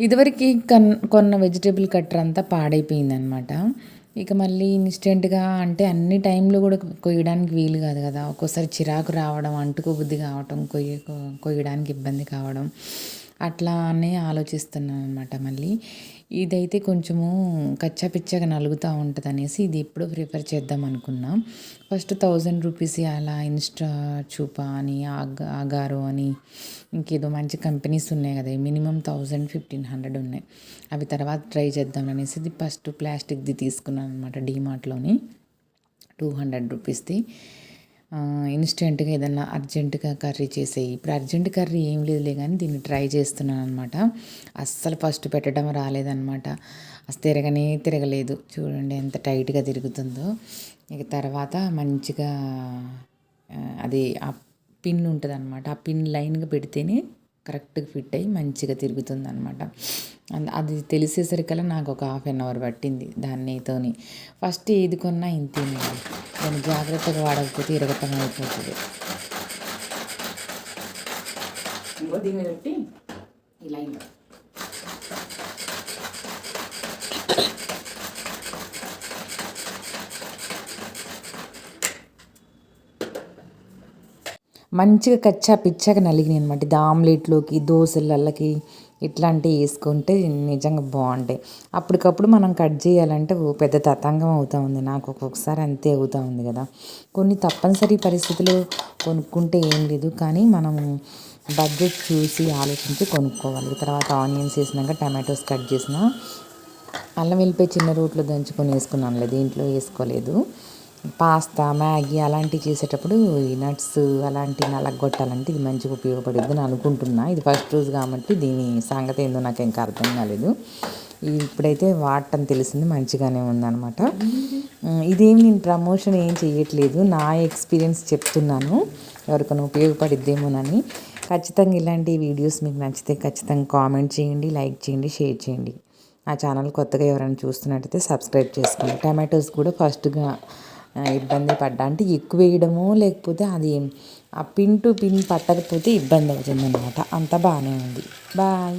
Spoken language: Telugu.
ఇదివరకు కన్ కొన్న వెజిటేబుల్ కట్టర్ అంతా పాడైపోయిందనమాట ఇక మళ్ళీ ఇన్స్టెంట్గా అంటే అన్ని టైంలో కూడా కొయ్యడానికి వీలు కాదు కదా. ఒక్కోసారి చిరాకు రావడం అంటుకోబుద్ధి కావటం కొయ్య కొయ్యడానికి ఇబ్బంది కావడం. అట్లా ఆలోచిస్తున్నాను అనమాట మళ్ళీ. ఇదైతే కొంచెము కచ్చా పిచ్చగా నలుగుతూ ఉంటుంది అనేసి ఇది ఎప్పుడో ప్రిఫర్ చేద్దాం అనుకున్నాం. ఫస్ట్ థౌజండ్ రూపీస్ అలా ఇన్స్టా చూపా అని ఆగారో అని ఇంకేదో మంచి కంపెనీస్ ఉన్నాయి కదా మినిమం థౌజండ్ ఫిఫ్టీన్ హండ్రెడ్ ఉన్నాయి. అవి తర్వాత ట్రై చేద్దాం అనేసి ఇది ఫస్ట్ ప్లాస్టిక్ది తీసుకున్నాను అనమాట డీమార్ట్లోని. Two hundred రూపీస్ది. ఇన్స్టెంట్గా ఏదన్నా అర్జెంటుగా కర్రీ చేసేయి ఇప్పుడు అర్జెంట్ కర్రీ ఏం లేదులే కానీ దీన్ని ట్రై చేస్తున్నాను అనమాట అస్సలు ఫస్ట్ పెట్టడం రాలేదనమాట అసలు తిరగనే తిరగలేదు. చూడండి ఎంత టైట్గా తిరుగుతుందో. ఇక తర్వాత మంచిగా అది ఆ పిన్ ఉంటుంది అనమాట ఆ పిన్ లైన్గా పెడితేనే కరెక్ట్గా ఫిట్ అయ్యి మంచిగా తిరుగుతుంది అనమాట అది తెలిసేసరికల్లా నాకు ఒక హాఫ్ అన్ అవర్ పట్టింది దాన్నితోని. ఫస్ట్ ఏది కొన్నా ఇంతే దాన్ని జాగ్రత్తగా వాడకపోతే ఇరగటం అయిపోతుంది. దీన్ని పెట్టి ఇలా మంచిగా కచ్చా పిచ్చాగా నలిగినాయి అనమాట ఇది ఆమ్లెట్లోకి దోశలకి ఇట్లాంటివి వేసుకుంటే నిజంగా బాగుంటాయి. అప్పటికప్పుడు మనం కట్ చేయాలంటే పెద్ద తతంగం అవుతూ ఉంది. నాకు ఒక్కొక్కసారి అంతే అవుతూ ఉంది కదా. కొన్ని తప్పనిసరి పరిస్థితులు కొనుక్కుంటే ఏం లేదు. కానీ మనం బడ్జెట్ చూసి ఆలోచించి కొనుక్కోవాలి. తర్వాత ఆనియన్స్ వేసినాక టమాటోస్ కట్ చేసిన అల్లం వెళ్ళిపోయి చిన్న రోట్లో దంచుకొని వేసుకున్నాను దీంట్లో వేసుకోలేదు. పాస్తా మ్యాగీ అలాంటివి చేసేటప్పుడు ఈ నట్స్ అలాంటివి నలగొట్టాలంటే ఇది మంచిగా ఉపయోగపడుద్ది అని అనుకుంటున్నా. ఇది ఫస్ట్ రోజు కాబట్టి దీని సంగతి ఏందో నాకు ఇంకా అర్థం కాలేదు. ఇప్పుడైతే వాడటం తెలిసింది మంచిగానే ఉందన్నమాట. ఇదేం నేను ప్రమోషన్ ఏం చేయట్లేదు నా ఎక్స్పీరియన్స్ చెప్తున్నాను. ఎవరికైనా ఉపయోగపడిద్దేమోనని. ఖచ్చితంగా ఇలాంటి వీడియోస్ మీకు నచ్చితే ఖచ్చితంగా కామెంట్ చేయండి లైక్ చేయండి షేర్ చేయండి. ఆ ఛానల్ కొత్తగా ఎవరైనా చూస్తున్నట్టయితే సబ్స్క్రైబ్ చేసుకోండి. టమాటోస్ కూడా ఫస్ట్గా ఇబ్బంది పడ్డా. అంటే ఎక్కువ వేయడమో లేకపోతే అది ఆ పిన్ టు పిన్ పట్టకపోతే ఇబ్బంది అవుతుంది అనమాట అంతా బాగానే ఉంది. బాయ్.